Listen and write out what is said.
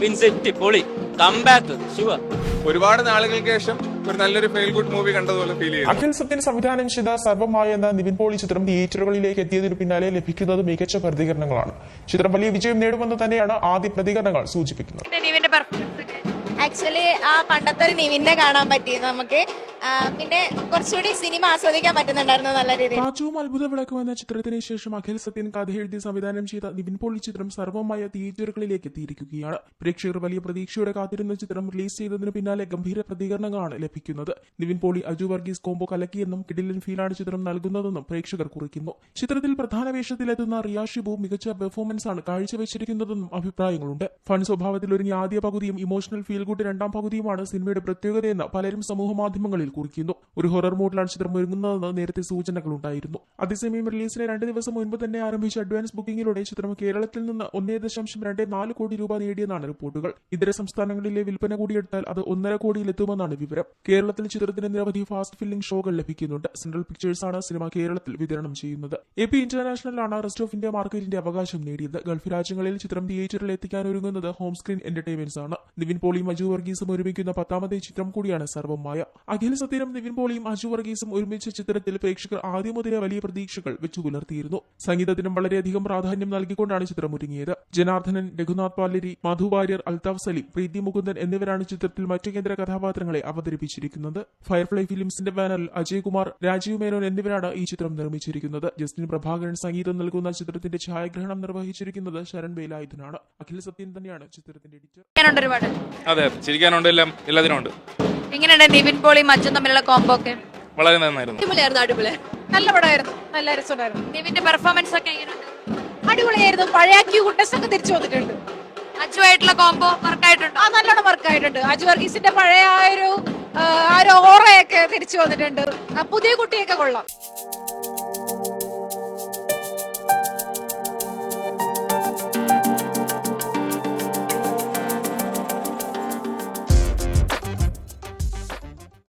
Nivin set പൊളി. Comeback Shiva ഒരുപാട് നാളുകൾക്ക് ശേഷം ഒരു നല്ലൊരു ഫെയിൽ ഗുഡ് മൂവി കണ്ടതുപോലെ ഫീൽ ചെയ്യുന്നു അഖിൽ സത്യൻ സംവിധാനം ചെയ്ത സർവമായ എന്ന നിവിൻ പോളി ചിത്രം തിയേറ്ററുകളിലേക്ക് എത്തിയതിനു പിന്നാലെ ലഭിക്കുന്നത് മികച്ച പ്രതികരണങ്ങളാണ്. ചിത്രം വലിയ വിജയം നേടുമെന്ന് തന്നെയാണ് ആദ്യ പ്രതികരണങ്ങൾ സൂചിപ്പിക്കുന്നത്. ആക്ച്വലി ആ പണ്ടത്തെ ഒരു നിവിനെ കാണാൻ പറ്റി. നമുക്ക് പിന്നെ കുറച്ചുകൂടി സിനിമ ആസ്വദിക്കാൻ പറ്റുന്നുണ്ടായിരുന്നു നല്ല രീതിയിൽ. കാറ്റുവും അത്ഭുത വിളക്കും എന്ന ചിത്രത്തിന് ശേഷം അഖിൽ സത്യൻ കഥ എഴുതി സംവിധാനം ചെയ്ത നിവിൻ പോളി ചിത്രം സർവമായ തിയേറ്ററുകളിലേക്ക് എത്തിയിരിക്കുകയാണ്. പ്രേക്ഷകർ വലിയ പ്രതീക്ഷയോടെ കാത്തിരുന്ന ചിത്രം റിലീസ് ചെയ്തതിന് പിന്നാലെ ഗംഭീര പ്രതികരണങ്ങളാണ് ലഭിക്കുന്നത്. നിവിൻ പോളി അജു വർഗീസ് കോംബോ കലക്കിയെന്നും കിഡിലൻ ഫീലാണ് ചിത്രം നൽകുന്നതെന്നും പ്രേക്ഷകർ കുറിക്കുന്നു. ചിത്രത്തിൽ പ്രധാന വേഷത്തിലെത്തുന്ന റിയാഷിബു മികച്ച പെർഫോമൻസ് ആണ് കാഴ്ചവെച്ചിരിക്കുന്നതെന്നും അഭിപ്രായങ്ങളുണ്ട്. ഫൺ സ്വഭാവത്തിൽ ഒരുങ്ങിയ ആദ്യ പകുതിയും ഇമോഷണൽ ഫീൽ ഗുഡ് രണ്ടാം പകുതിയുമാണ് സിനിമയുടെ പ്രത്യേകതയെന്ന് പലരും സമൂഹ മാധ്യമങ്ങളിൽ കുറിക്കുന്നു. ഒരു ഹൊറർ മോഡിലാണ് ചിത്രം ഒരുങ്ങുന്നതെന്ന് നേരത്തെ സൂചനകളുണ്ടായിരുന്നു. അതേസമയം റിലീസിന് രണ്ട് ദിവസം മുൻപ് തന്നെ ആരംഭിച്ച അഡ്വാൻസ് ബുക്കിംഗിലൂടെ ചിത്രം കേരളത്തിൽ നിന്ന് ഒന്നേ ദശാംശം രണ്ട് നാല് കോടി രൂപ നേടിയെന്നാണ് റിപ്പോർട്ടുകൾ. ഇതര സംസ്ഥാനങ്ങളിലെ വിൽപ്പന കൂടിയെടുത്താൽ അത് ഒന്നര കോടിയിലെത്തുമെന്നാണ് വിവരം. കേരളത്തിൽ ചിത്രത്തിന് നിരവധി ഫാസ്റ്റ് ഫില്ലിംഗ് ഷോകൾ ലഭിക്കുന്നുണ്ട്. സെൻട്രൽ പിക്ചേഴ്സ് ആണ് സിനിമ കേരളത്തിൽ വിതരണം ചെയ്യുന്നത്. എ പി ഇന്റർനാഷണലാണ് റെസ്റ്റ് ഓഫ് ഇന്ത്യ മാർക്കറ്റിന്റെ അവകാശം നേടിയത്. ഗൾഫ് രാജ്യങ്ങളിൽ ചിത്രം തിയേറ്ററിൽ എത്തിക്കാൻ ഒരുങ്ങുന്നത് ഹോം സ്ക്രീൻ എന്റർടൈൻമെന്റ്സ് ആണ്. നിവിൻ പോളി മജു വർഗീസും ഒരുമിക്കുന്ന പത്താമത്തെ ചിത്രം കൂടിയാണ് സർവമായ അഖിൽ സത്യനും നിവിൻ പോളിയും അജു വർഗീസും ഒരുമിച്ച ചിത്രത്തിൽ പ്രേക്ഷകർ ആദ്യം മുതലേ വലിയ പ്രതീക്ഷകൾ വെച്ചു പുലർത്തിയിരുന്നു. സംഗീതത്തിനും വളരെയധികം പ്രാധാന്യം നൽകിക്കൊണ്ടാണ് ചിത്രം ഒരുങ്ങിയത്. ജനാർദ്ദനൻ രഘുനാഥ് പാലരി മധു വാര്യർ അൽതാഫ് സലീം പ്രീതി മുകുന്ദൻ എന്നിവരാണ് ചിത്രത്തിൽ മറ്റു കേന്ദ്ര കഥാപാത്രങ്ങളെ അവതരിപ്പിച്ചിരിക്കുന്നത്. ഫയർഫ്ലൈ ഫിലിംസിന്റെ ബാനറിൽ അജയ് കുമാർ രാജീവ് മേനോൻ എന്നിവരാണ് ഈ ചിത്രം നിർമ്മിച്ചിരിക്കുന്നത്. ജസ്റ്റിൻ പ്രഭാകരൻ സംഗീതം നൽകുന്ന ചിത്രത്തിന്റെ ഛായാഗ്രഹണം നിർവഹിച്ചിരിക്കുന്നത് ശരൺ വേലായുധനാണ്. അഖിൽ സത്യൻ തന്നെയാണ് ചിത്രത്തിന്റെ എഡിറ്റർ അതെ ചിരിക്കാനുണ്ട് എല്ലാം എല്ലാത്തിനും ഉണ്ട്. എങ്ങനെയുണ്ട് നിവിൻ പോളിയും അച്ഛൻ തമ്മിലുള്ള കോംബോ ഒക്കെ? വളരെ നന്നായിരുന്നു. അടിപൊളിയായിരുന്നു അടിപൊളി. നല്ല പടമായിരുന്നു. നല്ല രസമുണ്ടായിരുന്നു. നിവിന്റെ പെർഫോമൻസ് ഒക്കെ അടിപൊളിയായിരുന്നു. പഴയ ക്യൂ കുട്ടസ് ഒക്കെ തിരിച്ചു വന്നിട്ടുണ്ട്. അജുവായിട്ടുള്ള കോംബോ വർക്കായിട്ടുണ്ട് ആ നല്ലോണം വർക്കായിട്ടുണ്ട് അജു വർഗീസിന്റെ പഴയ ആ ഒരു ആ, ഒരു ഓറയൊക്കെ തിരിച്ചു വന്നിട്ടുണ്ട്. ആ, പുതിയ കുട്ടിയൊക്കെ കൊള്ളാം.